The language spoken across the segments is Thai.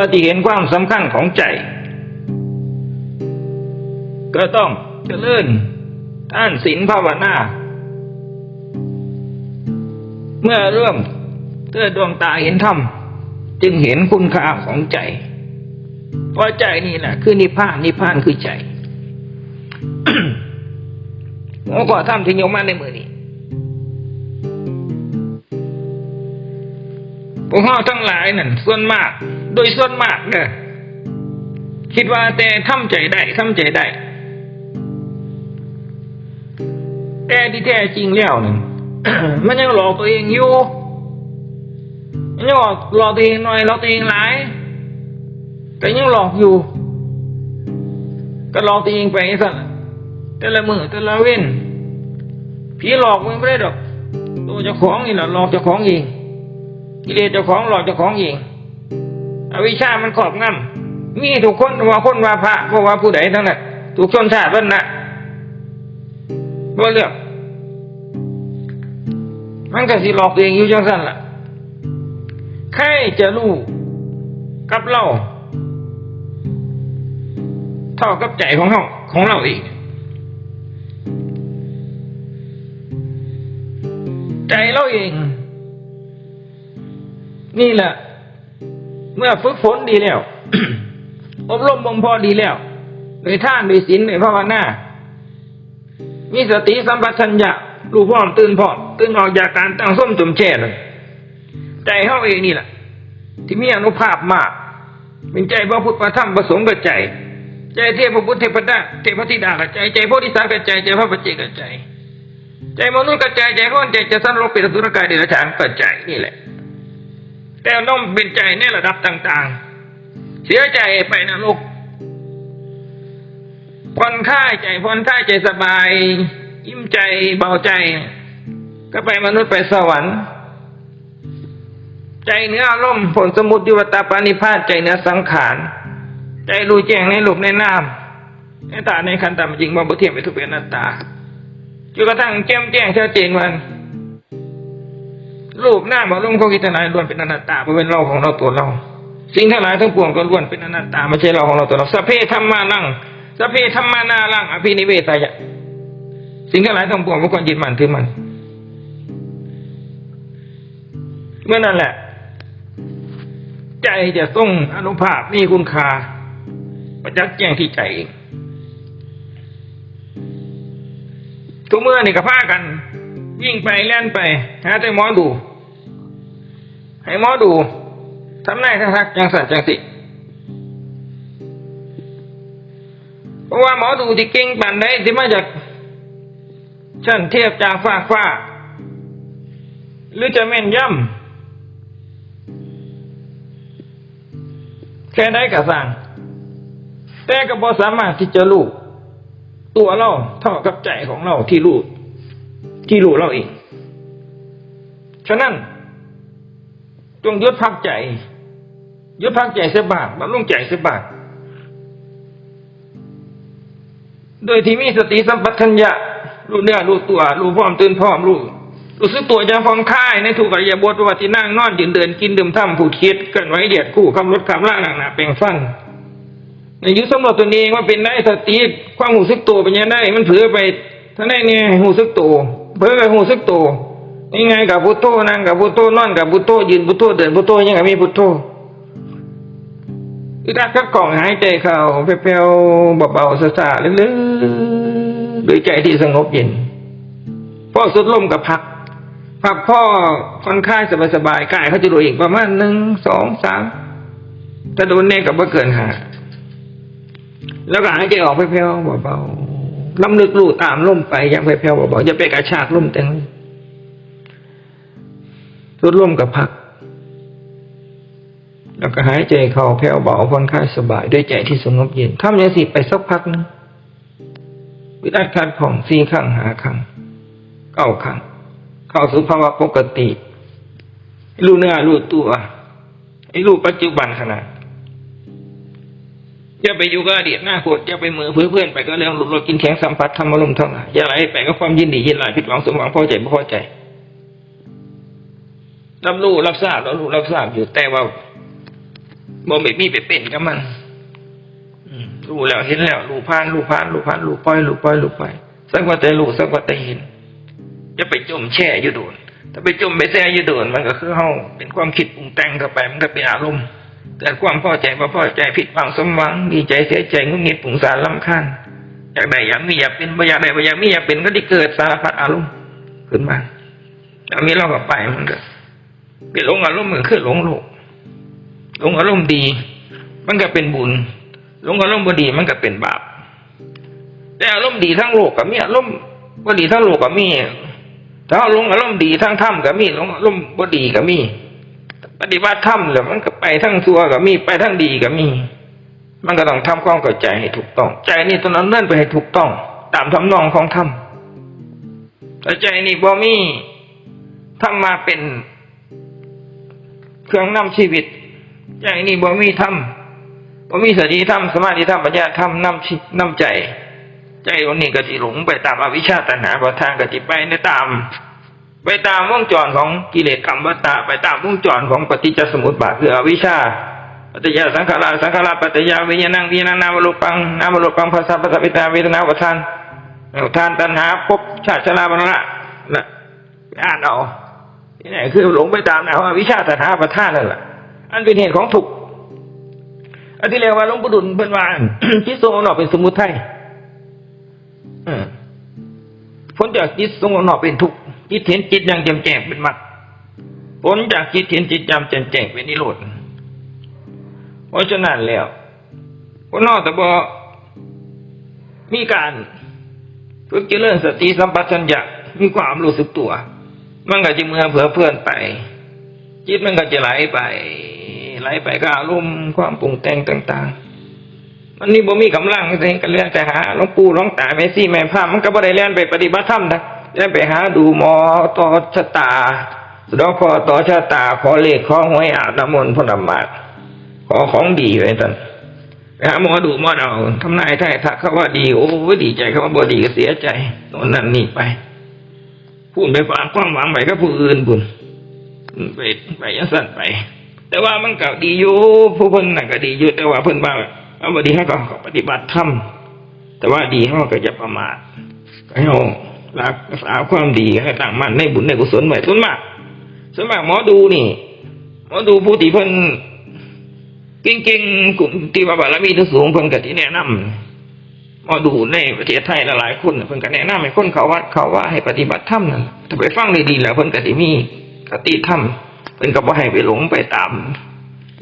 ว่าที่เห็นความสำคัญของใจ ก็ต้องเจริญท่านศีลภาวนา เมื่อเริ่มเกิดดวงตาเห็นธรรมจึงเห็นคุณค่าของใจ เพราะใจนี่แหละคือนิพพานนิพพานคือใจหัวข้อธรรมที่ยกมาในมือนี้ พวกเราทั้งหลายนั่นส่วนมาก โดยส่วนมากเนี่ยคิดว่าแต่ทำใจได้ทำใจได้ แต่ที่แท้จริงแล้วนั่นมันยังหลอกตัวเองอยู่มันยังหลอกหลอกตัวเองหน่อยหลอกตัวเองหลายแต่ยังหลอกอยู่ ก็หลอกตัวเองไปสั่นแต่ละมือแต่ละเว้นผีหลอกมึงไม่ได้ดอก ตัวเจ้าของนี่แหละหลอกเจ้าของเอง กิเลสเจ้าของหลอกเจ้าของเองอวิชามันครอบงำมีทุกคนว่าคนว่าพระว่าว่าผู้ใดทั้งนั้นถูกชนชาติวันนะบ่เลือกมันก็สิหลอกตัวเองอยู่จังสั้นล่ะใครจะรู้กับเราเท่ากับใจของเราของเราอีก ใจเราเอง นี่แหละ เมื่อฝึกฝนดีแล้ว อบรมบ่มพอดีแล้ว โดยท่านโดยศีลโดยภาวนามีสติสัมปชัญญะรู้พร้อมตื่นพร้อมตื่นออกจากการตั้งส้มจมแช่เลยใจเขาเองนี่แหละที่มีอนุภาพมาก เป็นใจพระพุทธพระธรรมพระสงฆ์กับใจ ใจเทพบุตรเทพดาเทพธิดากับใจ ใจโพธิสัตว์กับใจใจพระปัจเจกับใจ ใจมนุษย์กับใจใจคนใจจะสั้นลงเป็นสุรกายเดรัจฉานกับใจนี่แหละ แต่น้อมเป็นใจในระดับต่าง ๆ เสียใจไปนรกผ่อนคลายใจผ่อนคลายใจสบาย ยิ้มใจเบาใจ ก็ไปมนุษย์ไปสวรรค์ ใจเนื้ออารมณ์ผลสมุติยุวตาปานิพาตใจเนื้อสังขาร ใจรู้แจ้งในรูปในนามในตาในขันธ์ตามจริงว่าบุเทียมไปทุกเป็นนัตตาจนกระทั่งแจ่มแจ้งชัดเจนวัน รูปหน้ามาลมของกิจนายล้วนเป็นอนัตตาเพราะเป็นเราของเราตัวเรา สิ่งทั้งหลายทั้งปวงก็ล้วนเป็นอนัตตาไม่ใช่เราของเราตัวเราสัพเพธรรมานังสัพเพธรรมานาลังอภินิเวสายะสิ่งทั้งหลายทั้งปวงก็ควรยึดมั่นถือมันเมื่อนั้นแหละ ใจจะทรงอนุภาพมีคุณค่าประจักษ์แจ้งที่ใจเองทุกเมื่อนี่ก็พากัน วิ่งไปแล่นไปหาแต่หมอดู ให้หมอดูทำนายทักๆจังสันจังสิเพราะว่าหมอดูที่เก่งปันได้ที่มาจากชั้นเทียบจากฟ้าฟ้า หรือจะแม่นย่ำแค่ได้กระสั่งแต่ก็บอสามารถที่จะรู้ตัวเราเท่ากับใจของเราที่รู้ที่รู้เราเองฉะนั้น จงยึดพักใจยึดพักใจเสียบาทบำรุงใจเสียบาทโดยที่มีสติสัมปชัญญะรู้เนื้อรู้ตัวรู้พร้อมตื่นพร้อมรู้รู้สึกตัวจะผ่อนคลายในถูกอริยบทว่าที่นั่งนอนยืนเดินกินดื่มทำผูดคิดเกินไว้เดียดคู่คำลดคำล่างหนักหนาแปลงฟันในยุคสำรวจตัวเองว่าเป็นได้สติความหูซึกตัวเป็นยังได้ มันเผลอไปท่านได้เนี่ยหูซึกตัวเผลอไปหูซึกตัว นี่ไงกับพุทโธนั่งกับพุทโธนอนกับพุทโธยืนพุทโธเดินพุทโธยังไงมีพุทโธอึดอัดคัดกล่องหายใจเข้าแผ่วเบาๆสะๆลึกๆโดยใจที่สงบเย็นพอสุดลมกับพักพักพ่อค่อนข้างสบายๆกายเขาจะดูอีกประมาณหนึ่งสองสามถ้าโดนเน่กับว่าเกินหาแล้วก็หายใจออกแผ่วเบาๆลำลึกลู่ตามลมไปอย่างแผ่วๆเบาๆอย่าไปกระชากลมเต็ง สุดลมกับพัก แล้วก็หายใจเข้าแผ่วเบาผ่อนคลายสบายด้วยใจที่สงบเย็นทำอย่างสิไปสักพักนึงวิรัตคัดผ่องสี่ครั้งหาครั้งเก้าครั้งเข้าสู่ภาวะปกติรู้เนื้อรู้ตัวไอ้รู้ปัจจุบันขณะอย่าไปอยู่กับอดีตหน้าโกรธอย่าไปมือเพื่อเพื่อนไปก็เรื่องหลุดรถกินแข็งสัมผัสทำอารมณ์เทั้งหลายอย่าไหลไปก็ความยินดียินหลายผิดหวังสมหวังพอใจไม่พอใจ รับรู้รับทราบรับรู้รับทราบอยู่แต่ว่าบ่ไม่มีไปเป็นกับมันรู้แล้วเห็นแล้วรู้ผ่านรู้ผ่านรู้ผ่านรู้ปล่อยรู้ปล่อยรู้ปล่อยสักว่าแต่รู้สักว่าแต่เห็นจะไปจมแช่อยู่โดนถ้าไปจมไปแช่อยู่โดนมันก็คือเฮาเป็นความคิดปรุงแต่งเข้าไปมันก็เป็นอารมณ์เกิดความพอใจบ่พอใจผิดหวังสมหวังดีใจเสียใจงุนงิดปุงสารลำคาญอยากได้อยากมีอยากเป็นบ่อยากได้บ่อยากมีอยากเป็นก็ได้เกิดสารพัดอารมณ์ขึ้นมาแล้วมีเราก็ไปมันก็ เป็นหลงอารมณ์เหมือนคือหลงโลกหลงอารมณ์ดี มันก็เป็นบุญหลงอารมณ์บดีมันก็เป็นบาป แต่อารมณ์ดีทั้งโลกก็มีอารมณ์บดีทั้งโลกก็มีถ้าหลงอารมณ์ดีทั้งธรรมก็มีหลงอารมณ์บดีก็มี ปฏิบัติธรรมแล้วมันก็ไปทั้งชั่วก็มีไปทั้งดีก็มี มันก็ต้องทำความเข้าใจให้ถูกต้อง ใจนี่ต้องดำเนินไปให้ถูกต้อง ตามทำนองของธรรมแต่ใจนี่บ่มีธรรมมาเป็น เครื่องนำชีวิตใจนี่บ่มีธรรมบ่มีสติธรรมสมาธิธรรมปัญญาธรรมนำชินำใจ ใจวันนี้ก็สิหลงไปตามอวิชชาตัณหาประทางก็สิไปในตาม ไปตามวงจรของกิเลสกรรมวัฏฏะไปตามวงจรของปฏิจจสมุปบาทคืออวิชชาปัจจยาสังขารสังขารปัจจยาวิญญาณังวิญญาณนามรูปังนามรูปังภาษาภาษาวิตาเวทนาวัฏานทานตัณหาภพชาติชราบรรณะนะไปอ่านเอา ที่ไหนคือหลงไปตามแนววิชาตัณหาประทานนั่นแหละอันเป็นเหตุของทุกข์อันที่เรียกว่าหลวงปู่ดุลเพิ่นว่าจิตทรงออกเป็นสมุทัยออพ้นจากจิตทรงออกเป็นทุกข์จิตเห็นจิตอย่างแจ่มแจ้งเป็นมรรคพ้นจากจิตเห็นจิตจำแจ่มแจ้งเป็นนิโรธเพราะฉะนั้นแล้วคนนอกแต่บอมีการฝึกเจริญสติสัมปชัญญะมีความรู้สึกตัว มันก็จะเมื่อเผื่อเพื่อนไป จิตมันก็จะไหลไป ไหลไปก็อารมณ์ความปรุงแต่งต่าง ๆ มันนี่บ่มีกำลังเองก็เรียนแต่หาหลวงปู่หลวงตาแม่ซี่แม่พามันก็บ่ได้เรียนไปปฏิบัติธรรมนะเรียนไปหาดูหมอต่อชะตาสดอกคอต่อชะตา ขอเลขขอหวยอาบน้ำมนต์พนธมาตขอของดีไว้ท่านไปหาหมอดูหมอเอาทำนายไทายทักเขาว่าดี โอ้ดีใจเขาว่าบ่ดีก็เสียใจโน่นนั่นนี่ไป พูดไปฝากความหวังไปกับผู้อื่นบุญไปไปยังสั่นไป แต่ว่ามันก็ดีอยู่ผู้เพิ่นน่ะก็ดีอยู่แต่ว่าเพิ่นว่าเอาบดีให้ก็ปฏิบัติธรรมแต่ว่าดีเขาก็จะประมาทก็ให้เรารักษาความดีให้ตั้งมั่นในบุญในกุศลไว้ส่วนมากส่วนมากหมอดูนี่หมอดูผู้ที่เพิ่นเก่งๆกลุ่มที่ว่าบารมีที่สูงเพิ่นก็ที่แนะนำห มอดูในประเทศไทยหลายคนเพิ่นก็แนะนำให้คนเขาวัดเขาว่าให้ปฏิบัติธรรมนั่นถ้าไปฟังดีๆแล้วเพิ่นก็สิมีสติธรรมเป็นก็บ่ให้ไปหลงไปตาม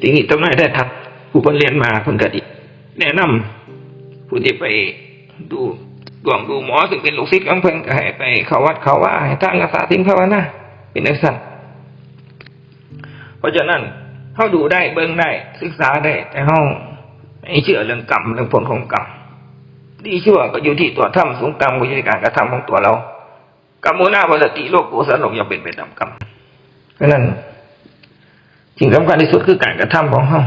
สิ่งที่ต้องได้ทักผู้เพิ่นเรียนมาเพิ่นก็ดิแนะนำผู้ที่ไปดูดวงดูหมอซึ่งเป็นลูกศิษย์ของเพิ่นก็ให้ไปเขาวัดเขาว่าให้ตั้งรักษาทิ้งภาวนาเป็นนักสัตว์เพราะฉะนั้นเฮาดูได้เบิ่งได้ศึกษาได้ แต่เฮาไม่เชื่อเรื่องกรรมเรื่องผลของกรรม ดีชั่วก็อยู่ที่ตัวทำสูงต่ำก็อยู่ที่การกระทำของตัวเรากรรมโมนาวัตติโลกโกสันหลงย่าเป็นไปตามกรรมเพราะนั้นสิ่งสำคัญที่สุดคือการกระทำของเฮา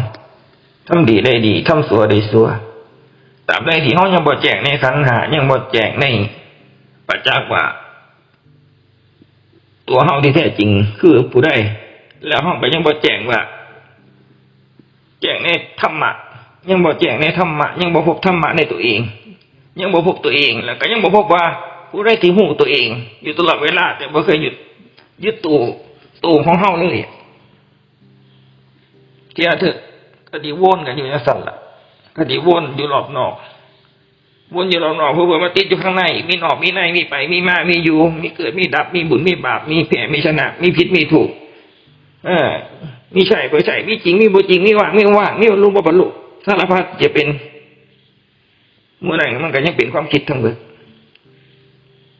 ทำดีได้ดีทำสัวได้สัวตาบใดที่เฮายังบ่แจ้งในขันหายังบ่แจ้งในปัจจักษ์ว่า ตัวเฮาที่แท้จริง คือผู้ใดแล้วเฮาก็ยังบ่แจ้งว่า แจ้งในธรรมะยังบ่แจ้งในธรรมะยังบ่พบธรรมะในตัวเอง ยังบ่พบตัวเอง แล้วก็ยังบ่พบว่าผู้ใดที่หูตัวเอง อยู่ตลอดเวลา แต่บ่เคยหยุดยึดตัวตัวของเฮาเลยเที่ยเถอะก็ดีวนกันอยู่ในสั่นละก็ดีวนอยู่รอบนอกวนอยู่รอบนอกเพื่อมาติดอยู่ข้างใน มีนอกมีในมีไป มีมามีอยู่ มีเกิดมีดับ มีบุญมีบาปมีแผ่มีชนะ มีผิดมีถูก เออ มีใช่เผยใช่มีจริงมีบ่จริงมีว่างมีว่างมีบรรลุบ่บรรลุสารพัดจะเป็น เมื่อไหร่มันก็ยังเป็นความคิดทั้งหมด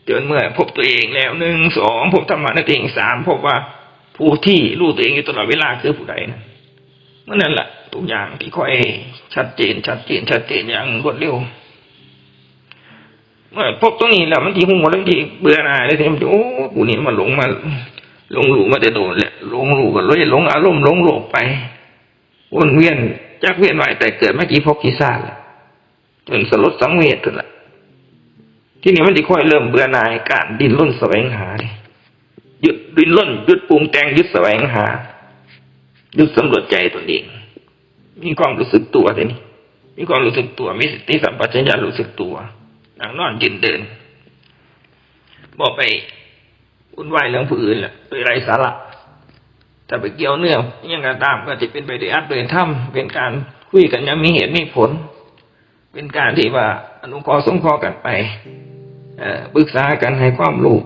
จนเมื่อพบตัวเองแล้วหนึ่งสองพบธรรมะนั่นเองสามพบว่าผู้ที่รู้ตัวเองอยู่ตลอดเวลาคือผู้ใดนะเมื่อนั้นแหละทุกอย่างที่ค่อยชัดเจน ชัดเจน ชัดเจนอย่างรวดเร็วเมื่อพบตรงนี้แล้วมันทีหัวแล้วทีเบื่อหน่ายแล้วทีมันโอ้กูนี่มันหลงมาหลงหลูมาแต่โดนแหละหลงหลูกันเลยหลงอารมณ์หลงโลกไปวนเวียนจากเวียนไหวแต่เกิดไม่กี่พบกี่ชาติ จนสลดสังเวชจนละที่นี่มันจะค่อยเริ่มเบื่อหน่ายการดิ้นรนแสวงหายหยุดดิ้นรนหยุดปรุงแต่งหยุดแสวงหาหยุดสำรวจใจตนเอง มีความรู้สึกตัวแต่นี่มีความรู้สึกตัว มีสติสัมปชัญญะรู้สึกตัวนั่งนอนยืนเดินบอกไปวุ่นวายเรื่องผู้อื่นแหละโดยไรสาระแต่ไปเกี่ยวเนื่องยังไงตามก็จะเป็นไปด้วยอัดโดยถ้ำเป็นการคุยกันยังมีเหตุมีผล เป็นการที่ว่าอนุเคราะห์สงเคราะห์กันไปเอปรึกษากันให้ความรู้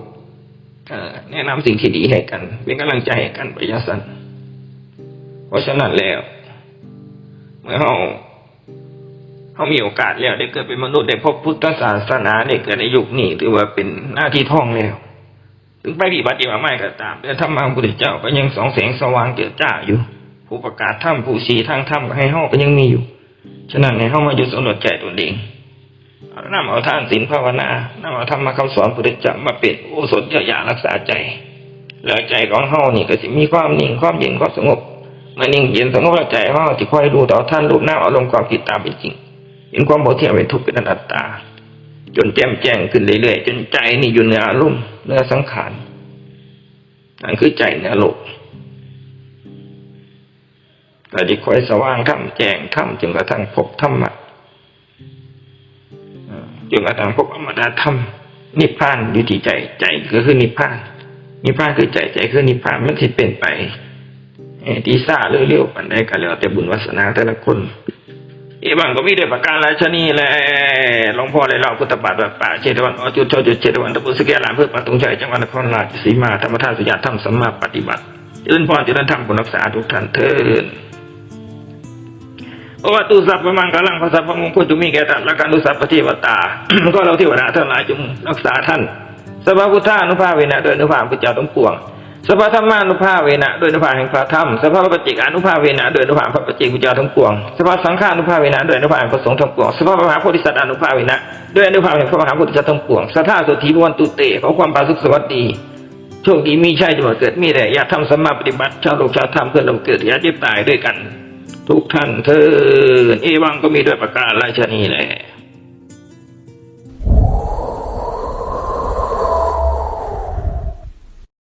แนะนำสิ่งที่ดีให้กัน เป็นกำลังใจให้กันไปยสันเพราะฉะนั้นแล้วเมื่อเราเขามีโอกาสแล้วได้เกิดเป็นมนุษย์ได้พบพุทธศาสนาได้เกิดในยุคนี้ถือว่าเป็นหน้าที่ท่องแล้ว ถึงไปปฏิบัติมาไม่ก็ตามแต่ธรรมะของพระพุทธเจ้าก็ยังสองแสงสว่างเจิดจ้าอยู่ ผู้ประกาศธรรมผู้ชี้ทางธรรมก็ให้ห้องก็ยังมีอยู่ ฉะนั้นให้ห้องมาหยุดสำรวจใจตัวเองเอานำเอาท่านศีลภาวนานำเอาธรรมะคำสอนพุทธเจ้ามาเป็นโอสถเยียวยารักษาใจ แล้วใจของเฮานี่ก็สิมีความนิ่งความเย็นความสงบเมื่อนิ่งเย็นสงบแล้วใจของเฮาจะคอยดูต่อท่านรูปหน้าอารมณ์ความคิดตามเป็นจริง เห็นความบ่เที่ยงเป็นทุกข์เป็นอนัตตา จนแจ่มแจ้งขึ้นเรื่อยๆจนใจนี่อยู่เหนืออารมณ์เหนือสังขารนั่นคือใจเหนือโลก แต่จะคอยสว่างทำแจ้งทำจนกระทั่งพบธรรมะจนกระทั่งพบอมตะธรรมนิพพานอยู่ที่ใจใจก็คือนิพพาน นิพพานคือใจใจคือนิพพานมันสิเป็นไปเอ่อที่ซ่าเร็วๆปันได้ก็แล้ว แต่บุญวาสนาแต่ละคนเอบางก็มีด้วยประการราชนีแหละหลวงพ่อได้เล่าพุทธบาทแบบป่าเชตวันอจุดโชจุดเชตวันตะปุสเกลาเพื่อปตุงชัยจังหวัดนครราชสีมาธรรมทานสุญญาธรรมสัมมาปฏิบัติเจริญพรเจริญธรรมคุณรักษาทุกท่านเถิด เพราะว่าตุสัพพมังกลังพระสัพพมงคลจุมีแก่ท่านและการตุสัพพเทวตา ก็เราเทวดาทั้งหลายจงรักษาท่านสัพพพุทธานุภาเวนะโดยอนุภาพระเจ้าทั้งปวงสัพพธรรมานุภาเวนะโดยอนุภาพแห่งพระธรรมสัพพะปฏิจจานุภาเวนะโดยอนุภาพพระปฏิจจพระเจ้าทั้งปวงสัพพสังฆานุภาเวนะโดยอนุภาพแห่งพระสงฆ์ทั้งปวงสัพพมหาโพธิสัตว์อนุภาเวนะโดยอนุภาพแห่งพระมหาโพธิสัตว์ทั้งปวงสัทธาสุธีพวันตุเตขอความปราสุขสวัสดีโชคดีมีใชัยจะมาเกิดมีแต่อยากทำสมมาปฏิบัติชาวโลกชาวธรรมเพื่อเราเกิดอย่าเจ็บตายด้วยกัน ทุกท่านเธอเอวังก็มีด้วยประการราชนีแหละ